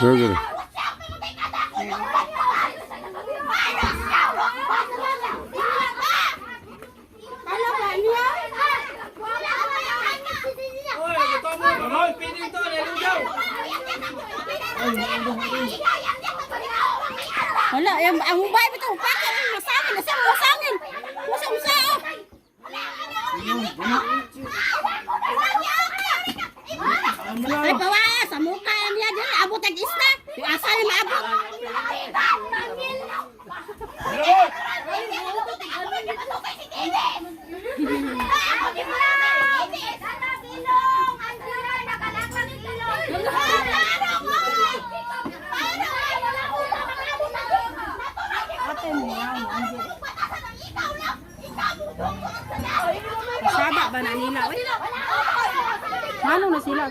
Burger. Wala, yang ang Ay, bawa, sa mukha niya din, abot ang. Yung asa niya maabot. Manong na sila.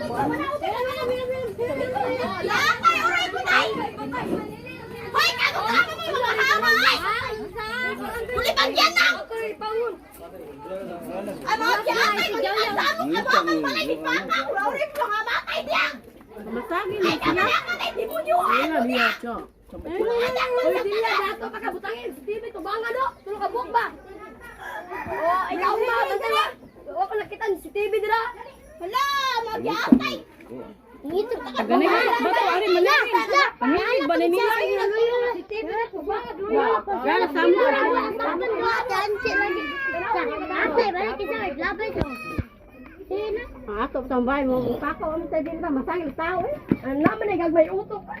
Hoy, kagugamo mo mga hamay! Uli pang yan lang! Ang mga tiyatay mo yung asamok na bakang palay ni Papa! Rorik nga matay niya! Matagin na siya. Ay, kamatay di niya, tiyo. Ay, dila, dato pa kabutangin. Stevie, tubangan o. Tulog ka bukba. Oh, ikaw ma, bantay mo. Oo, kalakitan si Stevie dira. Wala, magyatay. Ito ka ka. Ganay ka, bato, ari, malalim. Pangyanig ba na nila? Wala, ano sambo. Atay, balik kita, labay ko. Ah, top tambay mo. Kako, umitay din ba? Masangil tao eh. Ang naman ay gagmay utok. Eh.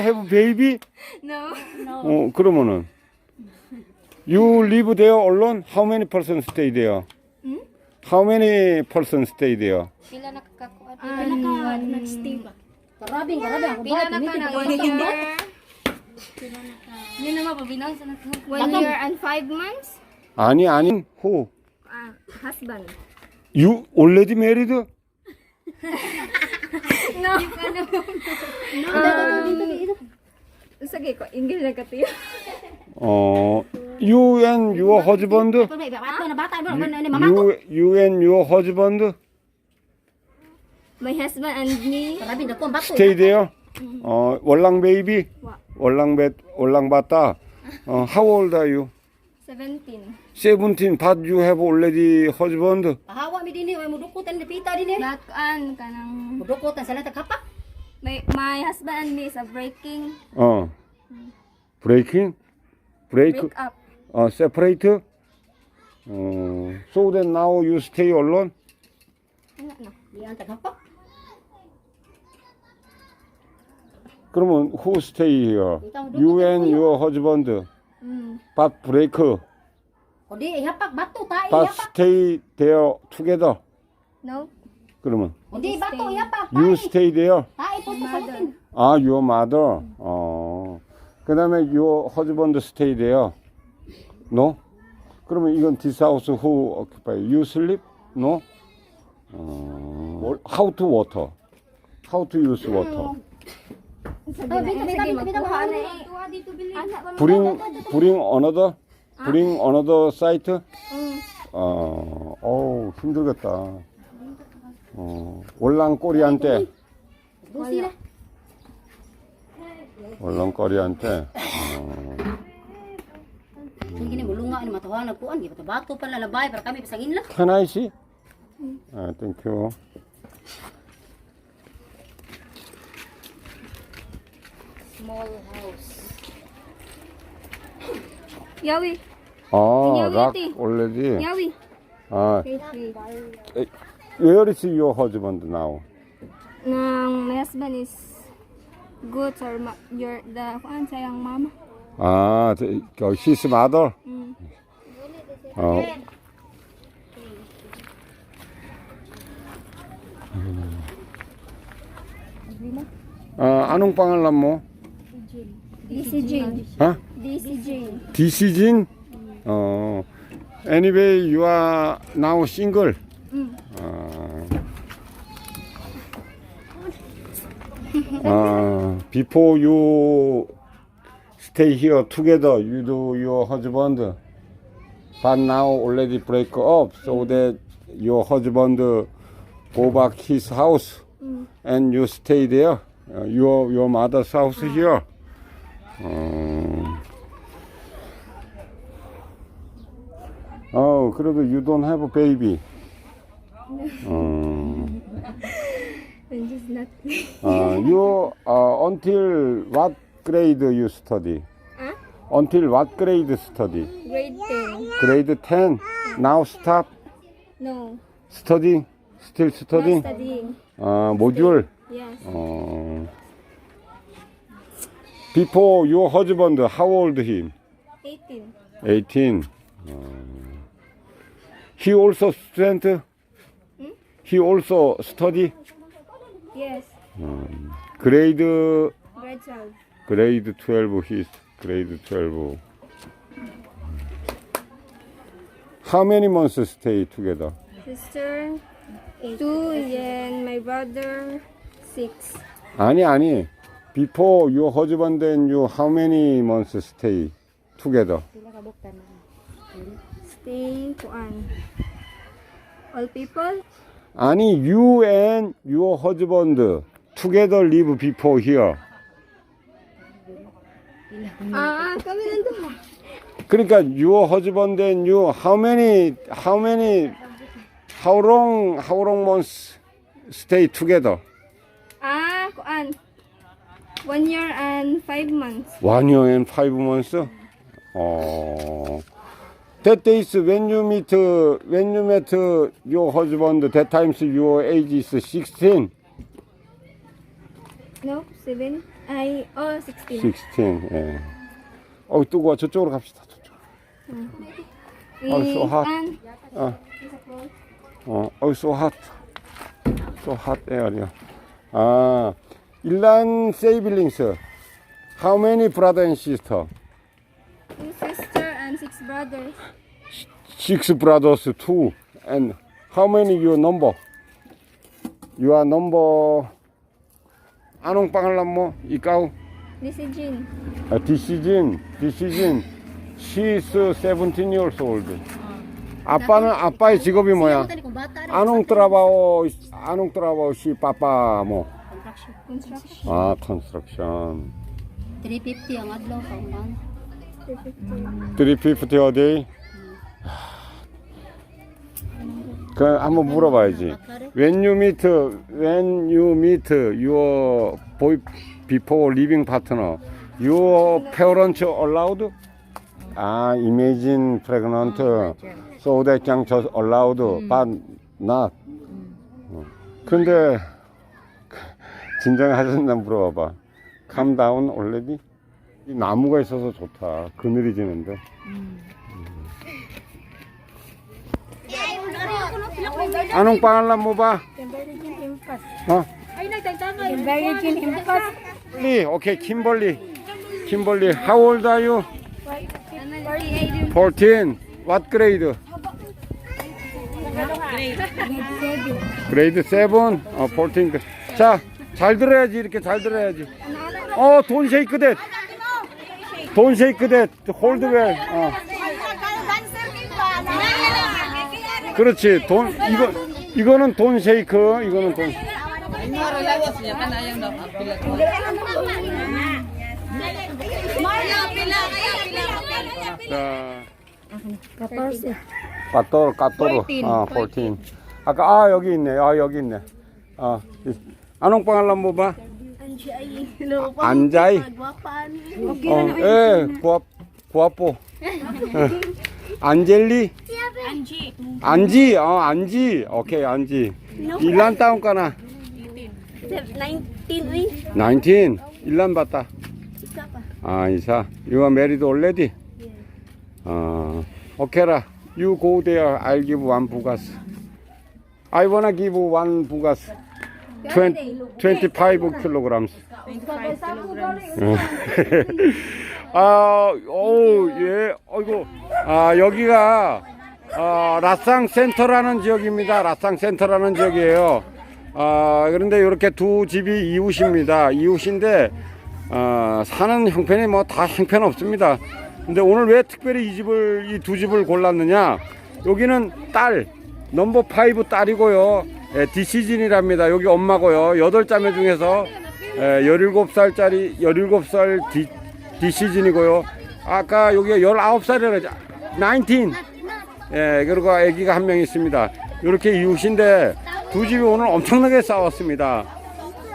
have baby? No. 어, 그러면은 You live there alone? How many person stay there? How many person stay there? Pila nakakakuha? Pila naka nag-stay ba? Karabing, karabing. Ako Pila ba? na ko one pa year? Yun naman pa binang sa naka. One year and five months? 아니 아니 who? Ah, husband. You already married? No. Sige ko, English na katiyo. 어, you and your husband? You, you and your husband My husband and me. Stay there? 어, 월랑 베이비? 월랑 배 월랑 봤다. 어, how old are you? 17. 17 but you have already husband? Pahawa mi dinhi, way mudukutan ni pita dinhi. Bakan ka ng... Mudukutan sa lata kapak. My, my husband and me is a breaking 어. breaking? break? break up. 어, separate? 어, so then now you stay alone? Ano na? Diyan ta kapak. 그러면 who stay here? You and your husband. Mm. But break. O di, ihapak bato ta, But ihapak. stay there together. No? 그러면 O di, bato, ihapak. you stay there. Ta, ito sa salutin. 아, your mother. 어. 그다음에 your husband stay there. No? 그러면 이건 this house who occupy? You sleep? No? 어. How to water? How to use water? Eh. Tuwa dito, bili. Anak pa Bring bring another? Bring another site? Mm. 어, 어우, 힘들겠다. 어, Busi na. 월랑꼬리한테, Sige ni mulunga ni matawa na kuan, gi bato pala labay para kami pasangin la. Can I see? 아, thank you. small house. Yawi, 아, 그냥 락 해야지. 올레지. Yawi. 아, Pretty. where is your husband now? Nang my husband is good or ma- your the kuan sayang mama. 아, 저, 그, his mother? Mm. 어, 아, 안웅빵을 남모? This is Jane. 디시진? 어. Anyway, you are now single. 어. 아, before you stay here together, you do your husband. But now already break up, so that your husband go back his house and you stay there. Uh, your your mother's house here. 어. 어, 그래도 you don't have a baby. 어. I'm just not. 어, you uh, until what grade you study? Huh? Until what grade study? Grade 10. Grade 10. Now stop No. studying. Still Not studying. 어, module. Yes. 어. Before your husband, how old him? 18. 18. 어. He also student? He also study? Yes. Grade Grade 12. grade 12 he's grade 12. How many months stay together? Sister 2 and my brother 6. 아니 아니. Before your husband and you how many months stay together? Stay kuan. All people? 아니 you and your husband together live before here. Ah, kami nandun. 그러니까 your husband and you how many how many how long how long months stay together? Ah, kuan. One year and five months. One year and five months. 어. That days when you meet when you met your husband that times your age is 16. No, 7. I, oh, 16. 16. 예. 어 뜨거워 저쪽으로 갑시다. 저쪽. Oh, so hot. 어. 어, oh, so hot. So hot area. 아, 일란 siblings. How many brother and sister? two sister and six brothers. Six brothers, two. And how many your number? You are number. Anong pangalan mo? Ikaw? This is Jean. Uh, decision. Decision. She is 17 years old. 아빠는 아빠의 직업이 뭐야? Anong trabaho? Anong trabaho si papa mo? Construction. 아, construction. 350 ang adlaw kauman. 350 a day? 그 한번 물어봐야지. When you meet, when you meet your boy before living partner, your parents allowed? 아, imagine pregnant, so that can just allowed, but not. 어. 근데 진정하셨나 물어봐봐. Calm down already? 이 나무가 있어서 좋다. 그늘이 지는데. Anong pangalan mo ba? 어? Virgin Impas. Kimberly. Okay, Kimberly. Kimberly, how old are you? 14. What grade? grade 7. 어, 14. 자, 잘 들어야지. 이렇게 잘 들어야지. 어, 돈 쉐이크 댓. 돈 쉐이크 댓. 홀드 웰. 어. 그렇지. 돈 이거 이거는 돈 쉐이크. 이거는 돈. 자. 14. 까또르 까또르 아 14. 아까 아 여기 있네. 아 여기 있네. 아 anong pangalan mo ba? Anjay. 어, 예, 구ap 구아뽀. 안젤리? 안지. 어, 안지. 오케이, 안지. 일란 taon ka na? 19 uy. 19. 일란 bata? 아, isa. You are married already? 아, 오케이라. You go there. I'll give one bugas. I wanna give one bugas. 20, 25 kilograms. 아, 오, 예, 어이구, 아, 여기가, 아, 라상 센터라는 지역입니다. 라상 센터라는 지역이에요. 아, 그런데 이렇게 두 집이 이웃입니다. 이웃인데, 아, 사는 형편이 뭐 다 형편 없습니다. 근데 오늘 왜 특별히 이 집을, 이 두 집을 골랐느냐? 여기는 딸, 넘버 파이브 딸이고요. 예, 디시즌이랍니다. 여기 엄마고요. 여덟 자매 중에서 예, 17살짜리 17살 디, 디시즌이고요. 아까 여기 19살이라 19. 예, 그리고 아기가 한 명 있습니다. 이렇게 이웃인데 두 집이 오늘 엄청나게 싸웠습니다.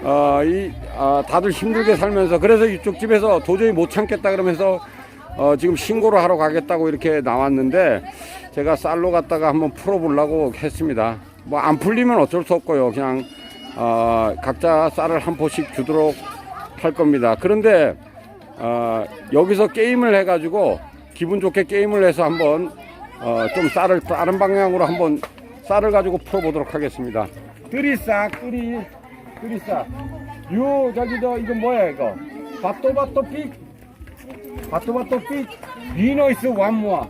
어, 이, 아, 다들 힘들게 살면서 그래서 이쪽 집에서 도저히 못 참겠다 그러면서 어, 지금 신고를 하러 가겠다고 이렇게 나왔는데 제가 쌀로 갔다가 한번 풀어보려고 했습니다. 뭐 안 풀리면 어쩔 수 없고요. 그냥 어, 각자 쌀을 한 포씩 주도록 할 겁니다. 그런데 어, 여기서 게임을 해가지고 기분 좋게 게임을 해서 한번 어, 좀 쌀을 다른 방향으로 한번 쌀을 가지고 풀어보도록 하겠습니다. 뜨리싹 뜨리 뜨리싹 요 저기 저 이거 뭐야 이거? 바토바토픽? 바토바토픽? 위너이스 완모아.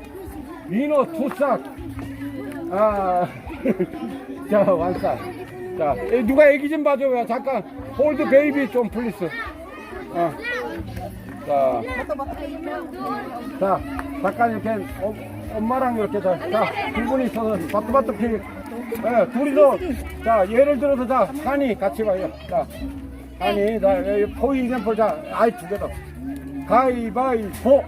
위너 투싹 아, 자, 완사. 자, 에, 누가 애기 좀 봐줘요. 잠깐, 홀드 베이비 좀 플리스. 어. 자, 자, 잠깐 이렇게 어, 엄마랑 이렇게 자, 자, 두 분이 있어서 바뚜바뚜 피. 예, 둘이서, 자, 예를 들어서 자, 한이 같이 와요. 자, 한이, 자, 여기 포 이zem플 자, 아이 두 개 더. 가위바위보.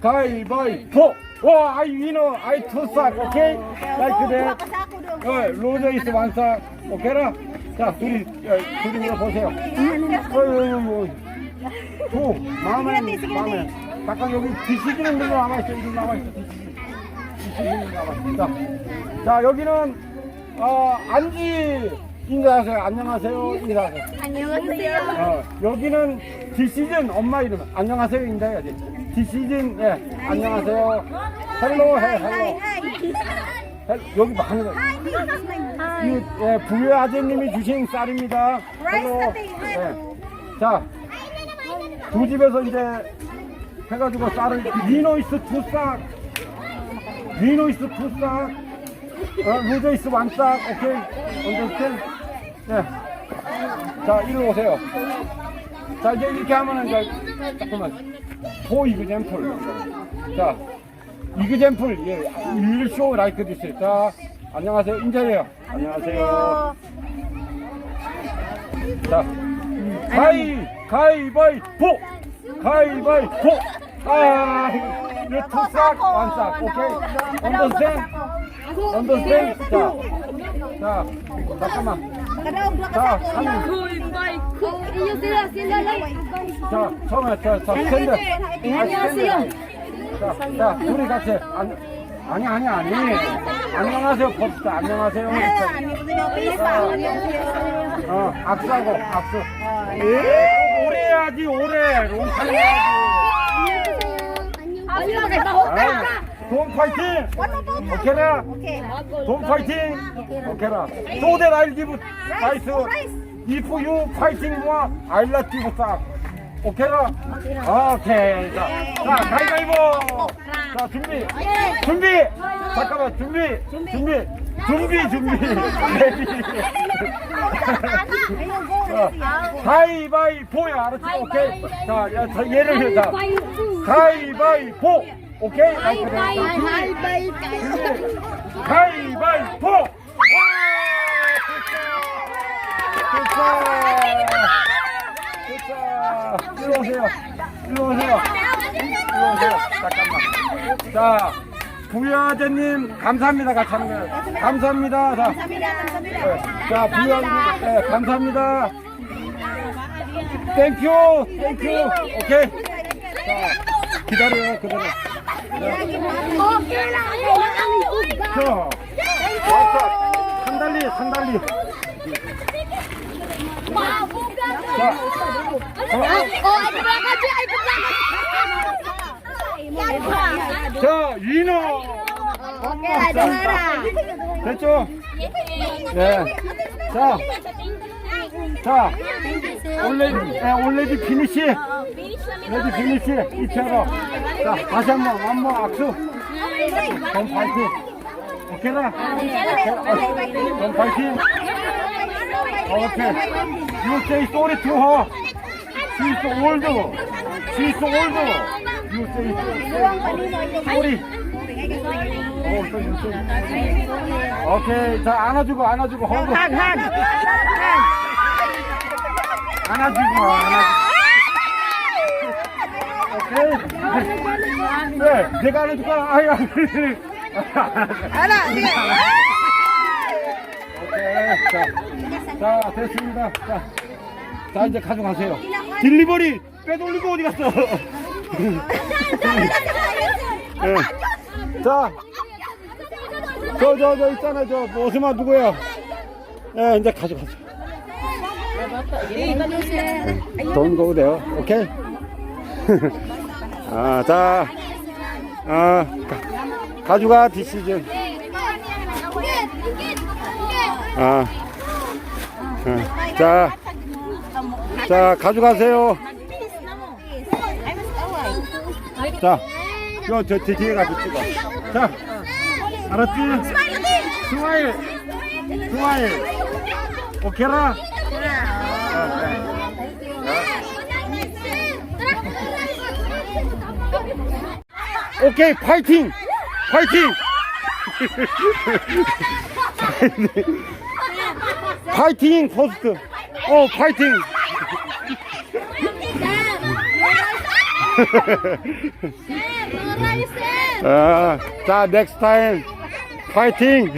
가위바위보. 와, 아이 위너, 아이 투싹, 오케이? 라이크 대. 어, 로저 이스 완사. 오케이라? 자, 둘이, 어, 둘이 이거 보세요. 어유, 뭐. 두, 마음에, 마음에. 잠깐 여기 디시기는 누구 남아있어, 이리 남아있어. 디시기는 남아있어. 자, 자, 여기는, 어, 안지 인사하세요. 안녕하세요. 인사하세요. 안녕하세요. 어, 여기는 디시즌 엄마 이름 안녕하세요 인사해야지 디시즌 예 안녕하세요. 헬로 해 헬로. 헬- 여기 많은 거. 이, 예, 부여 아재님이 주신 쌀입니다. 헬로. 예. 자 두 집에서 이제 해가지고 쌀을 위노이스 투싹. 위노이스 투싹. 어, 루저이스 완 싹. 오케이. 언더스탠 예. 자, 이리 오세요. 자, 이제 이렇게 하면은 이제, 잠깐만. 포 이그젠플. 자, 이그젠플. 예, show like this. 자, 안녕하세요. 인사해요. 안녕하세요. 자, 가위, 가위바위보! 가위바위보! 아, 이 투싹, 완싹. 오케이? 언더스탠? 언더스탠? 자, 자, 잠깐만. 자, 한, 자, 처음에 저, 저 스탠드. 안녕하세요. 자, 자, 둘이 같이 안, 아니 아니 아니. 안녕하세요. 봅시다. 안녕하세요. 어, 악수하고 악수. 예, 오래 해야지 오래. 롱탄 해야지. Kay baho 아, 돈 파이팅. 오케이라. 돈 파이팅. 오케이라. 소대 라일 기브 나이스. If you fighting more, I let you stop. 오케이라. 오케이. 자, 자 가위바위보. 자 준비. 준비. 잠깐만 준비. 준비. 준비 준비. 자, 가위바위보야 알았지? 오케이. 자, 야, 자, 얘를 해. 자, 가위바위보. 오케이. 가위바위보. 가위바위보. 좋다. 좋다. 일로 오세요. 일로 오세요. 일로 오세요. 잠깐만. 자, 부여아재님 감사합니다. 같이 하는 거예요. 감사합니다. 자, 네. 자 부여아재님 네, 감사합니다. 땡큐. 땡큐. 오케이. 자, 기다려요. uga? 자, 왔어. 산달리, 산달리. 자, 위너. 됐죠? 네. 자, 자, 올레디, 에, 올레디 피니시. 레디 피니시. 이체로. 자, 다시 한 번, 한 번 악수. 전 파이팅. 오케이라? 전 파이팅. 오케이. You say sorry to her. She's old. She's old. You say sorry. 오, sorry, sorry. 오케이. 자, 안아주고, 안아주고, 허브. 안아주고, 안아주고. 오케이. 네, 내가 안아줄까? 아유, 안아, 오케이. 자, 자, 됐습니다. 자, 자, 이제 가져가세요. 딜리버리 빼돌리고 어디 갔어? 네. 자, 저, 저, 저 있잖아. 저, 오스마 누구야? 예, 이제 가져가세요. Don't go there. 오케이? 아, 자, 아, 가, 가져가, 디시즌. 아, 아, 자, 자, 가져가세요. 자, 요, 저, 저 뒤에 가서 찍어. 자, 알았지? 스마일, 스마일. 오케이라? 오케이, 파이팅! 파이팅! 파이팅, 포스트. 어, 파이팅! 아, 자, 넥스트 타임. 파이팅!